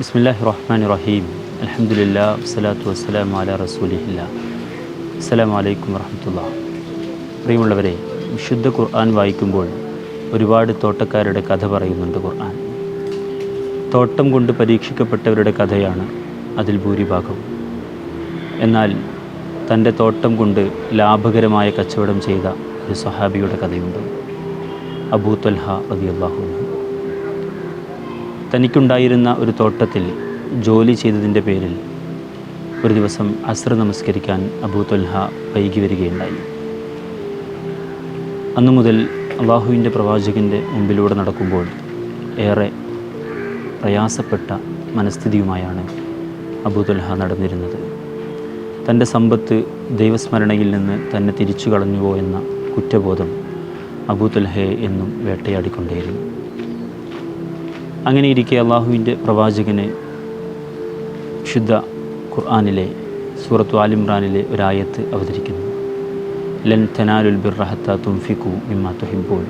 ബിസ്മില്ലാഹി റഹ്മാൻ റഹീം അലഹമുല്ലാ വസ്സലാത്തു വസ്സലാം അല റസൂലിഹില്ല അസ്സലാമു അലൈക്കും വറഹമത്തുള്ള പ്രിയമുള്ളവരെ വിശുദ്ധ ഖുർആൻ വായിക്കുമ്പോൾ ഒരുപാട് തോട്ടക്കാരുടെ കഥ പറയുന്നുണ്ട് ഖുർആൻ. തോട്ടം കൊണ്ട് പരീക്ഷിക്കപ്പെട്ടവരുടെ കഥയാണ് അതിൽ ഭൂരിഭാഗം. എന്നാൽ തന്റെ തോട്ടം കൊണ്ട് ലാഭകരമായ കച്ചവടം ചെയ്ത ഒരു സഹാബിയുടെ കഥയുണ്ട്. അബൂ അൻഹു. തനിക്കുണ്ടായിരുന്ന ഒരു തോട്ടത്തിൽ ജോലി ചെയ്തതിന്റെ പേരിൽ ഒരു ദിവസം അസ്ര നമസ്കരിക്കാൻ അബൂ തൊൽഹ വൈകി വരികയുണ്ടായി. അന്നു മുതൽ അള്ളാഹുവിന്റെ പ്രവാചകന്റെ മുമ്പിലൂടെ നടക്കുമ്പോൾ ഏറെ പ്രയാസപ്പെട്ട മനസ്ഥിതിയുമായാണ് അബൂ ത്വൽഹ നടന്നിരുന്നത്. തന്റെ സമ്പത്ത് ദൈവസ്മരണയിൽ നിന്ന് തന്നെ തിരിച്ചു കളഞ്ഞുവോ എന്ന കുറ്റബോധം അബൂ ത്വൽഹയെ എന്നും വേട്ടയാടിക്കൊണ്ടേയിരുന്നു. അങ്ങനെ ഇരിക്കെ അള്ളാഹുവിന്റെ പ്രവാചകനെ ശുദ്ധ ഖുർആാനിലെ സൂറത്തു ആലിമ്രാനിലെ ഒരായത്ത് അവതരിക്കുന്നു. ലൻ തനാലുൽ ബിർറഹത്ത തുംഫിക്കു മിമ്മ തുഹിബൂൻ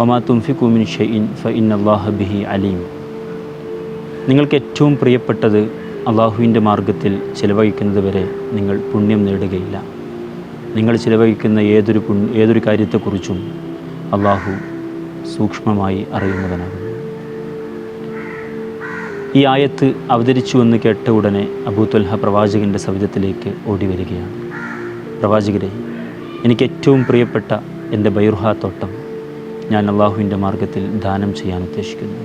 ഒമാ തുംഫിക്കു മിൻ ഷെയ്ൻ ഫ ഇൻ അള്ളാഹ് ബിഹി അലീം. നിങ്ങൾക്ക് ഏറ്റവും പ്രിയപ്പെട്ടത് അള്ളാഹുവിന്റെ മാർഗത്തിൽ ചിലവഴിക്കുന്നത് വരെ നിങ്ങൾ പുണ്യം നേടുകയില്ല. നിങ്ങൾ ചിലവഴിക്കുന്ന ഏതൊരു പുണ്യ ഏതൊരു കാര്യത്തെക്കുറിച്ചും അള്ളാഹു സൂക്ഷ്മമായി അറിയുന്നവനാകുന്നു ഈ ആയത്ത് അവതരിച്ചു എന്ന് കേട്ട ഉടനെ അബൂത്വൽഹ പ്രവാചകന്റെ സവിധത്തിലേക്ക് ഓടി വരികയാണ് പ്രവാചകരെ എനിക്ക് ഏറ്റവും പ്രിയപ്പെട്ട എന്റെ ബൈർഹ തോട്ടം ഞാൻ അള്ളാഹുവിന്റെ മാർഗത്തിൽ ദാനം ചെയ്യാൻ ഉദ്ദേശിക്കുന്നു.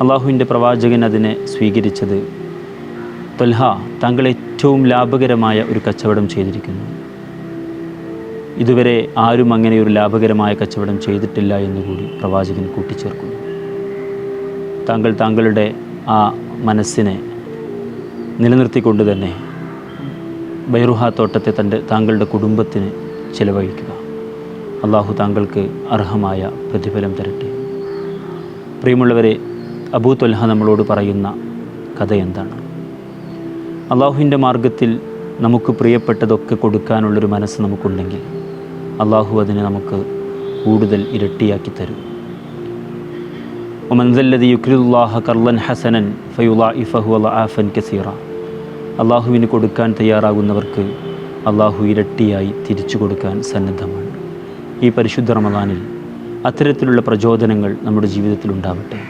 അള്ളാഹുവിന്റെ പ്രവാചകൻ അതിനെ സ്വീകരിച്ചത് തൊൽഹ താങ്കൾ ഏറ്റവും ലാഭകരമായ ഒരു കച്ചവടം ചെയ്തിരിക്കുന്നു. ഇതുവരെ ആരും അങ്ങനെ ഒരു ലാഭകരമായ കച്ചവടം ചെയ്തിട്ടില്ല എന്നുകൂടി പ്രവാചകൻ കൂട്ടിച്ചേർക്കുന്നു. താങ്കൾ താങ്കളുടെ ആ മനസ്സിനെ നിലനിർത്തിക്കൊണ്ട് തന്നെ ബൈറുഹ തോട്ടത്തെ തന്റെ താങ്കളുടെ കുടുംബത്തിന് ചിലവഴിക്കുക. അള്ളാഹു താങ്കൾക്ക് അർഹമായ പ്രതിഫലം തരട്ടെ. പ്രിയമുള്ളവരെ അബൂ തൊൽഹ നമ്മളോട് പറയുന്ന കഥ എന്താണ്? അള്ളാഹുവിന്റെ മാർഗത്തിൽ നമുക്ക് പ്രിയപ്പെട്ടതൊക്കെ കൊടുക്കാനുള്ളൊരു മനസ്സ് നമുക്കുണ്ടെങ്കിൽ അള്ളാഹു അതിനെ നമുക്ക് കൂടുതൽ ഇരട്ടിയാക്കി തരും. അള്ളാഹുവിന് കൊടുക്കാൻ തയ്യാറാകുന്നവർക്ക് അള്ളാഹു ഇരട്ടിയായി തിരിച്ചു കൊടുക്കാൻ സന്നദ്ധമാണ്. ഈ പരിശുദ്ധ റമദാനിൽ അത്തരത്തിലുള്ള പ്രചോദനങ്ങൾ നമ്മുടെ ജീവിതത്തിൽ ഉണ്ടാവട്ടെ.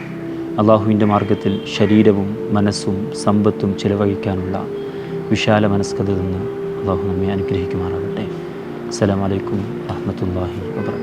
അള്ളാഹുവിന്റെ മാർഗത്തിൽ ശരീരവും മനസ്സും സമ്പത്തും ചിലവഴിക്കാനുള്ള വിശാല മനസ്കത നിന്ന് അള്ളാഹു നമ്മെ അനുഗ്രഹിക്കുമാറാകട്ടെ. അസ്സലാമലൈക്കും വാഹമത്തല്ലാഹി വാബർക്കാത്തു